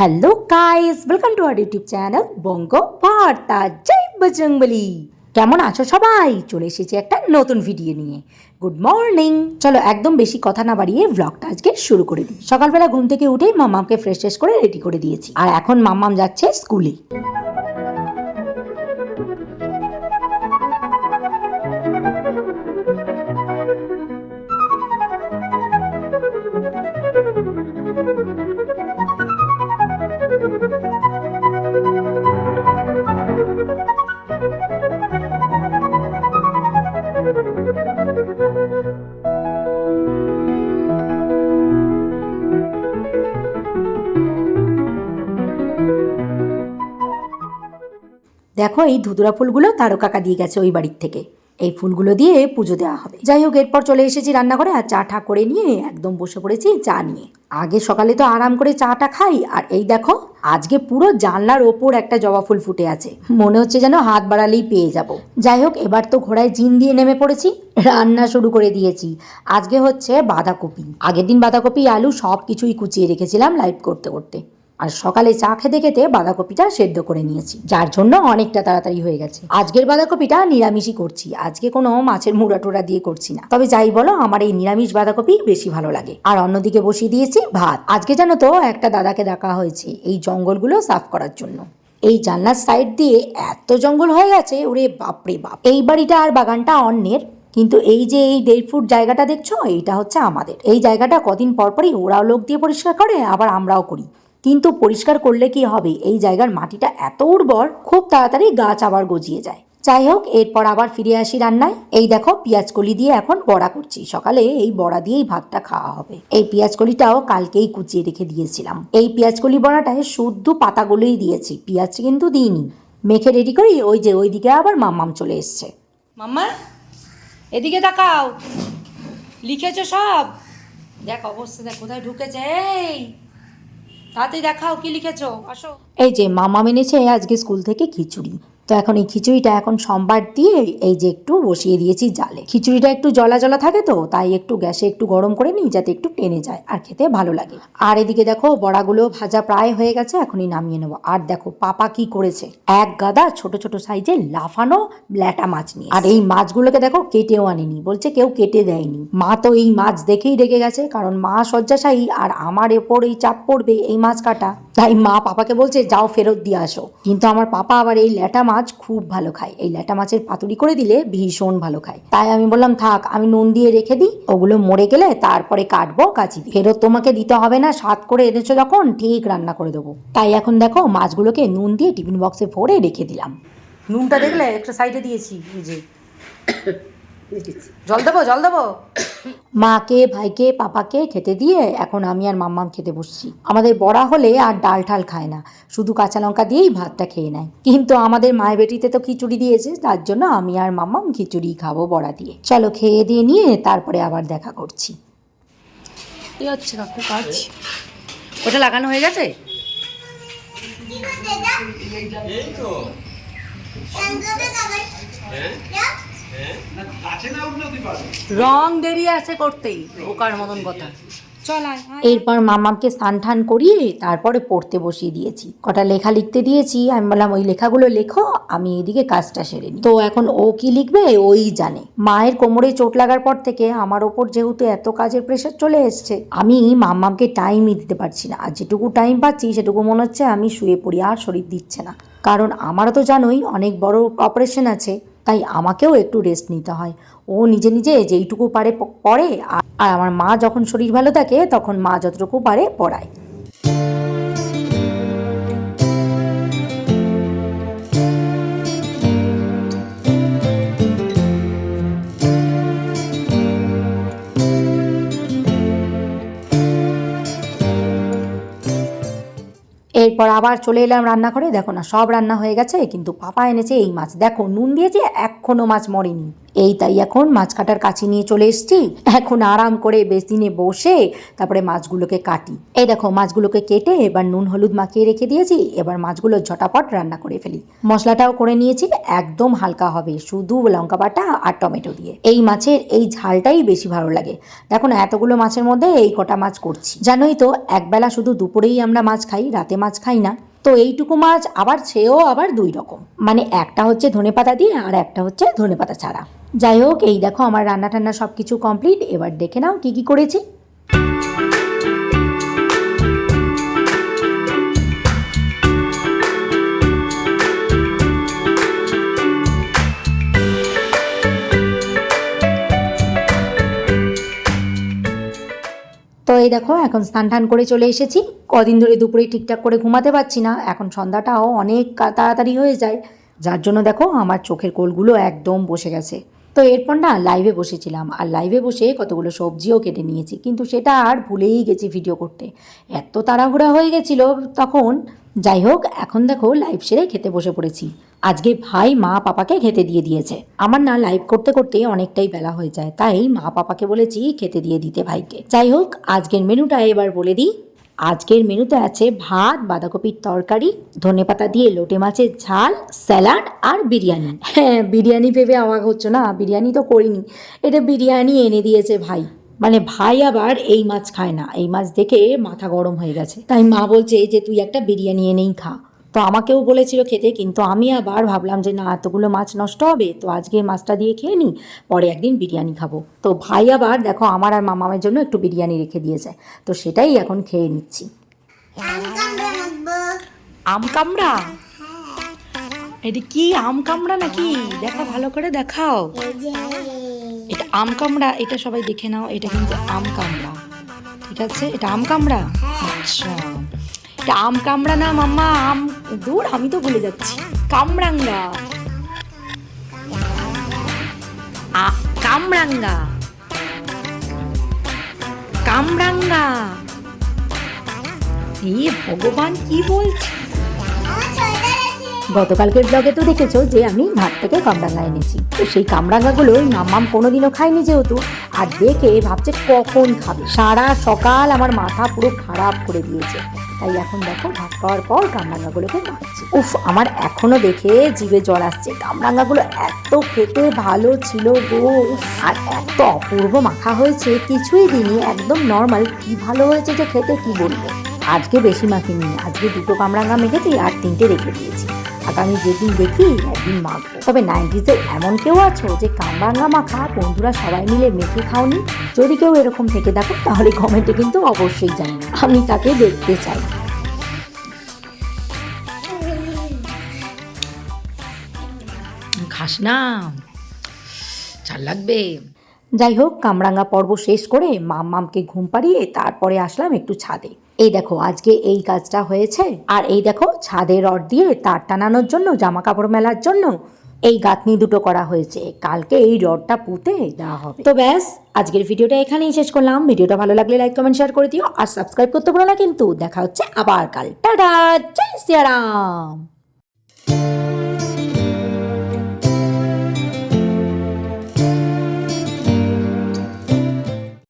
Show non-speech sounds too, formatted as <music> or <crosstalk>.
Hello guys welcome to our YouTube channel Banga Barta জয় বজরংবলি কেমন আছো সবাই? চলে এসেছি একটা নতুন ভিডিও নিয়ে। গুড মর্নিং চলো একদম বেশি কথা না বাড়িয়ে ব্লগটা আজকে শুরু করে দিই। সকালবেলা ঘুম থেকে উঠেই মামামকে ফ্রেশ ফ্রেশ করে রেডি করে দিয়েছি। আর এখন মামাম যাচ্ছে স্কুলে দেখো, এই ধুতুরা ফুলগুলো তারকাকা দিয়ে গেছে ওই বাড়ির থেকে। এই ফুলগুলো দিয়ে পুজো দেওয়া হবে। যাই হোক, এরপর চলে এসেছি রান্নাঘরে আর চা ঠা করে নিয়ে একদম বসে পড়েছি চা নিয়ে। আগে সকালে তো আরাম করে চাটা খাই, আর এই দেখো, আজকে পুরো জানলার ওপর একটা জবা ফুল ফুটে আছে। মনে হচ্ছে যেন হাত বাড়ালেই পেয়ে যাব। যাই হোক, এবার তো ঘোড়ায় জিন দিয়ে নেমে পড়েছি, রান্না শুরু করে দিয়েছি। আজকে হচ্ছে বাঁধাকপি। আগের দিন বাঁধাকপি, আলু সব কিছুই কুচিয়ে রেখেছিলাম লাইভ করতে করতে। আর সকালে চা খেতে খেতে বাঁধাকপিটা সেদ্ধ করে নিয়েছি, যার জন্য অনেকটা তাড়াতাড়ি হয়ে গেছে। আজকের বাঁধাকপিটা নিরামিষই করছি, আজকে কোনো মাছের মুড়া টুড়া দিয়ে করছি না। তবে যাই বলো, আমার এই নিরামিষ বাঁধাকপি বেশি ভালো লাগে। আর অন্যদিকে বসিয়ে দিয়েছি ভাত। আজকে জানো তো, একটা দাদাকে ডাকা হয়েছে এই জঙ্গলগুলো সাফ করার জন্য। এই জানলার সাইড দিয়ে এত জঙ্গল হয়ে গেছে, ওরে বাপরে বাপ। এই বাড়িটা আর বাগানটা অন্যের, কিন্তু এই যে এই দেড় ফুট জায়গাটা দেখছ, এইটা হচ্ছে আমাদের। এই জায়গাটা কদিন পরপরই ওরাও লোক দিয়ে পরিষ্কার করে, আবার আমরাও করি। কিন্তু পরিষ্কার করলে কি হবে? এই জায়গার মাটিটা এত উর্বর, খুব তাড়াতাড়ি গাছ আবার গজিয়ে যায়। যাই হোক, এরপর আবার ফিরে আসি রান্নায়। এই দেখো কলি দিয়ে এখন বড়া করছি। সকালে এই বড়া দিয়েই ভাতটা খাওয়া হবে। এই কলিটাও কালকেই কুচিয়ে রেখে দিয়েছিলাম। এই কলি বড়াটায় শুদ্ধ পাতাগুলোই দিয়েছি। পেঁয়াজ কিন্তু দিইনি। মেখে রেডি করি, ওই যে ওইদিকে আবার মাম্মাম চলে এসছে। মাম্মা, এদিকে তাকাও। লিখেছো সব? দেখ, অবস্থা দেখ, কোথায় ঢুকেছে? এই! তাড়াতাড়ি দেখাও কি লিখেছো? আসো। এই যে মামা মেনেছে আজকে স্কুল থেকে খিচুড়ি। তো এখন এই খিচুড়িটা এখন সোমবার দিয়ে এই যে একটু বসিয়ে দিয়েছি জালে। খিচুড়িটা একটু জলা জলা থাকে তো, তাই একটু গ্যাসে একটু গরম করে নিই যাতে একটু টেনে যায় আর খেতে ভালো লাগে। আর এদিকে দেখো বড়াগুলো ভাজা প্রায় হয়ে গেছে, এখনই নামিয়ে নেব। আর দেখো পাপা কি করেছে? এক গাদা ছোট ছোট সাইজে লাফানো ল্যাটা মাছ নিয়ে আর এই মাছগুলোকে দেখো কেটেও আনেনি, বলছে কেউ কেটে দেয়নি। মা তো এই মাছ দেখেই রেগে গেছে, কারণ মা শয্যাশায়ী আর আমার এরপর এই চাপ পড়বে এই মাছ কাটা। তাই মা পাপাকে বলছে, যাও ফেরত দিয়ে আসো। কিন্তু আমার পাপা আবার এই ল্যাটা মাছ খুব ভালো খায়। এই ল্যাটা মাছের পাতুরি করে দিলে ভীষণ ভালো খায়। তাই আমি বললাম থাক আমি নুন দিয়ে রেখে দিই ওগুলো মরে গেলে তারপরে কাটবো কাচি। ফেরত তোমাকে দিতে হবে না স্বাদ করে এনেছো যখন ঠিক রান্না করে দেবো। তাই এখন দেখো মাছগুলোকে নুন দিয়ে টিফিন বক্সে ভরে রেখে দিলাম। নুনটা দেখলে একটা সাইডে দিয়েছি এই যে। <coughs> জল দেবো জল দেবো? মাকে ভাইকে পাপাকে খেতে দিয়ে এখন আমি আর মাম্মাম খেতে বসছি। আমাদের বড়া হলে আর ডাল ঠাল খায় না। শুধু কাঁচা লঙ্কা দিয়েই ভাতটা খেয়ে নেয়। কিন্তু আমাদের মায়ের বেটিতে তো খিচুড়ি দিয়েছে তার জন্য আমি আর মাম্মাম খিচুড়ি খাব বড়া দিয়ে। চলো খেয়ে দিয়ে নিয়ে তারপরে আবার দেখা করছি। কি হচ্ছে কাকু কাজ? ওটা লাগানো হয়ে গেছে? রং দেরি আছে করতেই মতন কথা। এরপর মামাকে স্নান টান করিয়ে তারপরে পড়তে বসিয়ে দিয়েছি। কটা লেখা লিখতে দিয়েছি, আমি বললাম, ওই লেখাগুলো লেখো, আমি এদিকে কাজটা সেরে নিই। তো এখন ও কি লিখবে, ওই জানে। মায়ের কোমরে চোট লাগার পর থেকে আমার ওপর যেহেতু এত কাজের প্রেশার চলে এসছে, আমি মামাকে টাইমই দিতে পারছি না। আর যেটুকু টাইম পাচ্ছি, সেটুকু মনে হচ্ছে আমি শুয়ে পড়ি, আর শরীর দিচ্ছে না। কারণ আমারও তো জানোই, অনেক বড় অপারেশন আছে। তাই আমাকেও একটু রেস্ট নিতে হয়। ও নিজে নিজে যেইটুকু পারে পড়ে আর আমার মা যখন শরীর ভালো থাকে, তখন মা যতটুকু পারে পড়ায়। এরপর আবার চলে এলাম রান্নাঘরে। দেখো না, সব রান্না হয়ে গেছে, কিন্তু পাপা এনেছে এই মাছ। দেখো, নুন দিয়েছে এখনও মাছ মরেনি। এই তাই এখন মাছ কাটার কাছে নিয়ে চলে এসেছি। এখন আরাম করে বেসিনে বসে তারপরে মাছগুলোকে কাটি। এই দেখো, মাছগুলোকে কেটে এবার নুন, হলুদ মাখিয়ে রেখে দিয়েছি। এবার মাছগুলো ঝটাপট রান্না করে ফেলি। মশলাটাও করে নিয়েছি, একদম হালকা হবে, শুধু লঙ্কা বাটা আর টমেটো দিয়ে। এই মাছের এই ঝালটাই বেশি ভালো লাগে। দেখো না, এতগুলো মাছের মধ্যে এই কটা মাছ করছি। জানোই তো, একবেলা শুধু দুপুরেই আমরা মাছ খাই, রাতে মাছ খাই না। তো এইটুকু মাছ আবার সেও আবার দুই রকম। মানে একটা হচ্ছে ধনে পাতা দিয়ে আর একটা হচ্ছে ধনে পাতা ছাড়া। যাই হোক, এই দেখো আমার রান্না টান্না সব কিছু কমপ্লিট এবার দেখে নাও কি কি করেছি। এই দেখো, এখন স্নান টান করে চলে এসেছি। কদিন ধরে দুপুরে ঠিকঠাক করে ঘুমাতে পারছি না। এখন সন্ধ্যাটাও অনেক তাড়াতাড়ি হয়ে যায়। যার জন্য দেখো, আমার চোখের কোলগুলো একদম বসে গেছে। তো এরপর না লাইভে বসেছিলাম। আর লাইভে বসে কতগুলো সবজিও কেটে নিয়েছি। কিন্তু সেটা আর ভুলেই গেছি ভিডিও করতে। এত তাড়াহুড়া হয়ে গেছিল তখন। যাই হোক, এখন দেখো লাইভ সেরে খেতে বসে পড়েছি। আজকে ভাই মা পাপাকে খেতে দিয়ে দিয়েছে। আমার না লাইভ করতে করতে অনেকটাই বেলা হয়ে যায়। তাই মা পাপাকে বলেছি খেতে দিয়ে দিতে ভাইকে। যাই হোক, আজকের মেনুটা এবার বলে দিই। আজকের মেনুতে আছে ভাত বাঁধাকপির তরকারি ধনে পাতা দিয়ে লোটে মাছের ঝাল স্যালাড আর বিরিয়ানি। হ্যাঁ বিরিয়ানি ভেবে অবাক হচ্ছে না? বিরিয়ানি তো করিনি। এটা বিরিয়ানি এনে দিয়েছে ভাই। মানে ভাই আবার এই মাছ খায় না। এই মাছ দেখে মাথা গরম হয়ে গেছে। তাই মা বলছে যে তুই একটা বিরিয়ানি এনেই খা। তো আমাকেও বলেছিল খেতে কিন্তু আমি আবার ভাবলাম যে না এতগুলো মাছ নষ্ট হবে তো আজকে মাছটা দিয়ে খেয়ে নিই পরে একদিন বিরিয়ানি খাব। তো ভাই আবার দেখো আমার আর মামামের জন্য একটু বিরিয়ানি রেখে দিয়েছে তো সেটাই এখন খেয়ে নিচ্ছি। আম কামড়া এটা কি আম কামড়া নাকি? দেখা ভালো করে দেখাও। এটা আম কামড়া এটা সবাই দেখে নাও এটা কিন্তু আম কামড়া। ঠিক আছে? এটা আম কামড়া? আচ্ছা। এটা আম কামড়া না মাম্মা, আম দূর, আমি তো ভুলে যাচ্ছি। কামরাঙ্গা কামরাঙ্গা কামরাঙ্গা এই ভগবান কি বলছে? গতকালকের ব্লগে তো দেখেছ যে আমি ঘাট থেকে কামরাঙ্গা এনেছি। তো সেই কামরাঙ্গাগুলো মাম্মাম কোনোদিনও খায়নি যেহেতু। আর দেখে ভাবছে কখন খাবে। সারা সকাল আমার মাথা পুরো খারাপ করে দিয়েছে। তাই এখন দেখো ভাত পাওয়ার পর কামরাঙ্গাগুলোকে মাখছি উফ, আমার এখনও দেখে জিভে জল আসছে। কামরাঙ্গাগুলো এত খেতে ভালো ছিল গো আর এত অপূর্ব মাখা হয়েছে, কিছুই দিনই একদম নর্মাল কি ভালো হয়েছে যে খেতে, কি বলব? আজকে বেশি মাখিনি। আজকে দুটো কামরাঙ্গা মেখেছি আর তিনটে রেখে দিয়েছি। আগামী যেদিন দেখি একদিন মাখবো। তবে নাইনটিজে এমন কেউ আছো যে কামরাঙ্গা মাখা বন্ধুরা সবাই মিলে মেখে খাওনি? যদি কেউ এরকম থেকে দেখো তাহলে কমেন্টে কিন্তু অবশ্যই জানি আমি তাকে দেখতে চাই। খাস না। চাল লাগবে। যাই হোক কামরাঙ্গা পর্ব শেষ করে মাম মামকে ঘুম পাড়িয়ে তারপরে আসলাম একটু ছাদে। এই দেখো আজকে এই কাজটা হয়েছে। আর এই দেখো ছাদে রড দিয়ে তার টানানোর জন্য জামা কাপড় মেলার জন্য এই গাঁথনি দুটো করা হয়েছে। কালকে এই রডটা পুঁতে দেওয়া হবে। তো ব্যাস, আজকের ভিডিওটা এখানেই শেষ করলাম। ভিডিওটা ভালো লাগলে লাইক কমেন্ট শেয়ার করে দিও। আর সাবস্ক্রাইব করতে পারো না কিন্তু। দেখা হচ্ছে আবার কাল। টাটা! জয় সিয়ারাম!